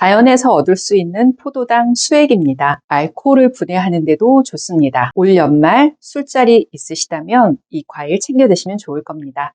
자연에서 얻을 수 있는 포도당 수액입니다. 알코올을 분해하는데도 좋습니다. 올 연말 술자리 있으시다면 이 과일 챙겨 드시면 좋을 겁니다.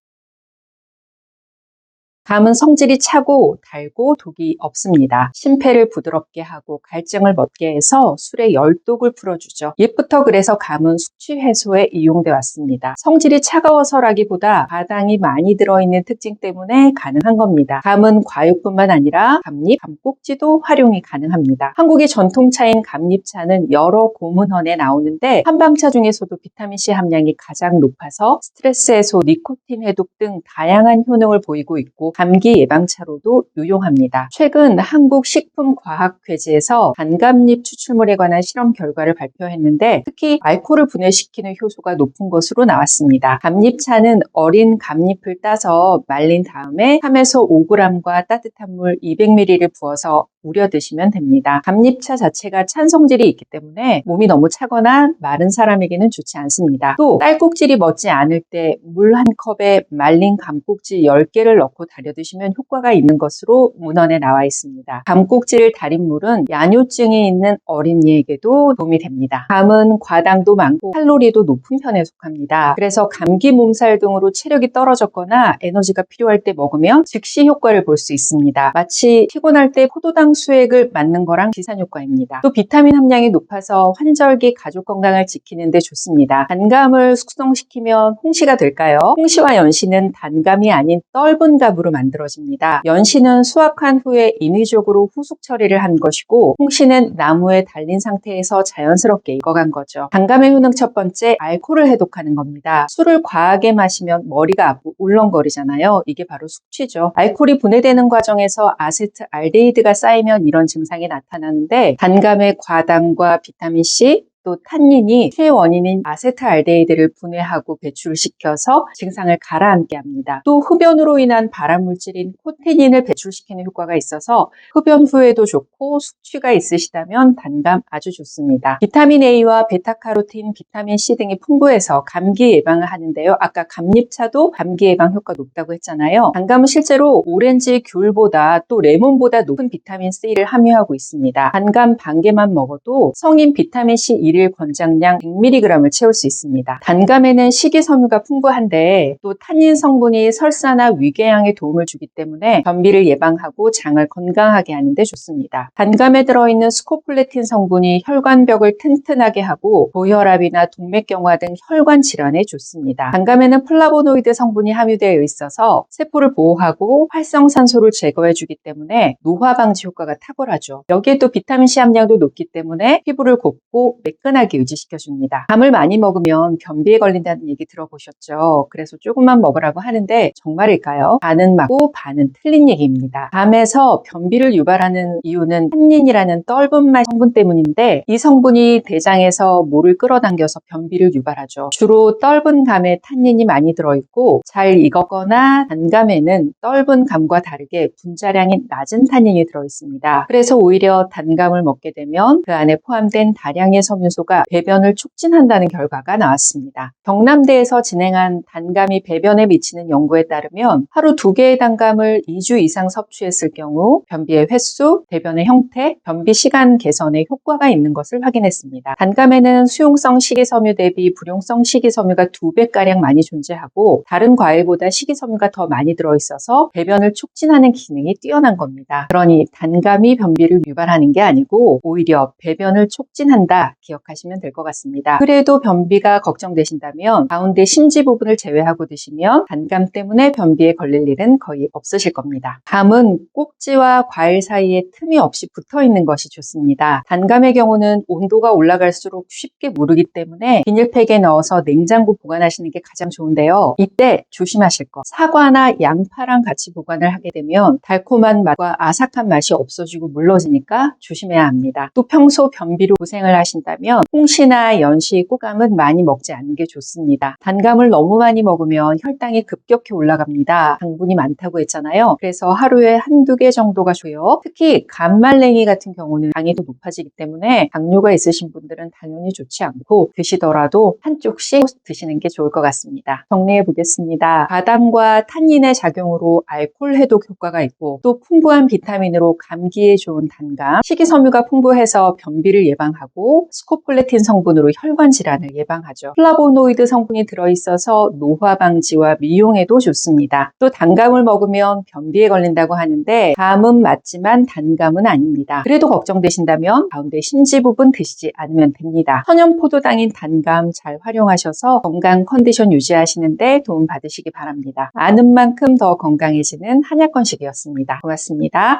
감은 성질이 차고 달고 독이 없습니다. 심폐를 부드럽게 하고 갈증을 멎게 해서 술의 열독을 풀어주죠. 옛부터 그래서 감은 숙취 해소에 이용돼 왔습니다. 성질이 차가워서라기보다 바당이 많이 들어있는 특징 때문에 가능한 겁니다. 감은 과육뿐만 아니라 감잎, 감꼭지도 활용이 가능합니다. 한국의 전통차인 감잎차는 여러 고문헌에 나오는데 한방차 중에서도 비타민C 함량이 가장 높아서 스트레스 해소, 니코틴 해독 등 다양한 효능을 보이고 있고 감기 예방차로도 유용합니다. 최근 한국식품과학회지에서 단감잎 추출물에 관한 실험 결과를 발표했는데 특히 알코올을 분해시키는 효소가 높은 것으로 나왔습니다. 감잎차는 어린 감잎을 따서 말린 다음에 3에서 5g과 따뜻한 물 200ml를 부어서 우려 드시면 됩니다. 감잎차 자체가 찬 성질이 있기 때문에 몸이 너무 차거나 마른 사람에게는 좋지 않습니다. 또 딸꾹질이 멎지 않을 때 물 한 컵에 말린 감꼭지 10개를 넣고 달여 드시면 효과가 있는 것으로 문헌에 나와 있습니다. 감꼭지를 달인 물은 야뇨증이 있는 어린이에게도 도움이 됩니다. 감은 과당도 많고 칼로리도 높은 편에 속합니다. 그래서 감기 몸살 등으로 체력이 떨어졌거나 에너지가 필요할 때 먹으면 즉시 효과를 볼 수 있습니다. 마치 피곤할 때 포도당 수액을 맞는 거랑 비슷한 효과입니다. 또 비타민 함량이 높아서 환절기 가족 건강을 지키는 데 좋습니다. 단감을 숙성시키면 홍시가 될까요? 홍시와 연시는 단감이 아닌 떫은 감으로 만들어집니다. 연시는 수확한 후에 인위적으로 후숙 처리를 한 것이고 홍시는 나무에 달린 상태에서 자연스럽게 익어간 거죠. 단감의 효능 첫 번째 알코올을 해독하는 겁니다. 술을 과하게 마시면 머리가 울렁거리잖아요. 이게 바로 숙취죠. 알코올이 분해되는 과정에서 아세트 알데히드가 쌓이면 이런 증상이 나타나는데 단감의 과당과 비타민C, 또 탄닌이 최원인인 아세트알데히드를 분해하고 배출을 시켜서 증상을 가라앉게 합니다. 또 흡연으로 인한 발암물질인 코테닌을 배출시키는 효과가 있어서 흡연 후에도 좋고 숙취가 있으시다면 단감 아주 좋습니다. 비타민 A와 베타카로틴, 비타민 C 등이 풍부해서 감기 예방을 하는데요. 아까 감잎차도 감기 예방 효과 높다고 했잖아요. 단감은 실제로 오렌지, 귤보다 또 레몬보다 높은 비타민 C를 함유하고 있습니다. 단감 반 개만 먹어도 성인 비타민 C 1일 권장량 100mg을 채울 수 있습니다. 단감에는 식이섬유가 풍부한데 또 탄닌 성분이 설사나 위궤양에 도움을 주기 때문에 변비를 예방하고 장을 건강하게 하는데 좋습니다. 단감에 들어있는 스코플레틴 성분이 혈관벽을 튼튼하게 하고 고혈압이나 동맥경화 등 혈관 질환에 좋습니다. 단감에는 플라보노이드 성분이 함유되어 있어서 세포를 보호하고 활성산소를 제거해주기 때문에 노화 방지 효과가 탁월하죠. 여기에 또 비타민C 함량도 높기 때문에 피부를 곱고 매끈 하게 유지시켜줍니다. 감을 많이 먹으면 변비에 걸린다는 얘기 들어보셨죠? 그래서 조금만 먹으라고 하는데 정말일까요? 반은 맞고 반은 틀린 얘기입니다. 감에서 변비를 유발하는 이유는 탄닌이라는 떫은 맛 성분 때문인데 이 성분이 대장에서 물을 끌어당겨서 변비를 유발하죠. 주로 떫은 감에 탄닌이 많이 들어있고 잘 익었거나 단감에는 떫은 감과 다르게 분자량이 낮은 탄닌이 들어있습니다. 그래서 오히려 단감을 먹게 되면 그 안에 포함된 다량의 섬유 소가 배변을 촉진한다는 결과가 나왔습니다. 경남대에서 진행한 단감이 배변에 미치는 연구에 따르면 하루 두 개의 단감을 2주 이상 섭취했을 경우 변비의 횟수, 배변의 형태, 변비 시간 개선에 효과가 있는 것을 확인했습니다. 단감에는 수용성 식이섬유 대비 불용성 식이섬유가 두 배가량 많이 존재하고 다른 과일보다 식이섬유가 더 많이 들어있어서 배변을 촉진하는 기능이 뛰어난 겁니다. 그러니 단감이 변비를 유발하는 게 아니고 오히려 배변을 촉진한다 기억 하시면 될 것 같습니다. 그래도 변비가 걱정되신다면 가운데 심지 부분을 제외하고 드시면 단감 때문에 변비에 걸릴 일은 거의 없으실 겁니다. 감은 꼭지와 과일 사이에 틈이 없이 붙어 있는 것이 좋습니다. 단감의 경우는 온도가 올라갈수록 쉽게 무르기 때문에 비닐팩에 넣어서 냉장고 보관하시는 게 가장 좋은데요. 이때 조심하실 것. 사과나 양파랑 같이 보관을 하게 되면 달콤한 맛과 아삭한 맛이 없어지고 물러지니까 조심해야 합니다. 또 평소 변비로 고생을 하신다면 있다면 홍시나 연시, 꼬감은 많이 먹지 않는 게 좋습니다. 단감을 너무 많이 먹으면 혈당이 급격히 올라갑니다. 당분이 많다고 했잖아요. 그래서 하루에 한두 개 정도가 좋고요. 특히 감말랭이 같은 경우는 당이 더 높아지기 때문에 당뇨가 있으신 분들은 당연히 좋지 않고 드시더라도 한쪽씩 드시는 게 좋을 것 같습니다. 정리해 보겠습니다. 바담과 탄닌의 작용으로 알코올 해독 효과가 있고 또 풍부한 비타민으로 감기에 좋은 단감, 식이섬유가 풍부해서 변비를 예방하고 스코 폴레틴 성분으로 혈관 질환을 예방하죠. 플라보노이드 성분이 들어있어서 노화 방지와 미용에도 좋습니다. 또 단감을 먹으면 변비에 걸린다고 하는데 감은 맞지만 단감은 아닙니다. 그래도 걱정되신다면 가운데 심지 부분 드시지 않으면 됩니다. 천연포도당인 단감 잘 활용하셔서 건강 컨디션 유지하시는데 도움 받으시기 바랍니다. 아는 만큼 더 건강해지는 한약건식이었습니다. 고맙습니다.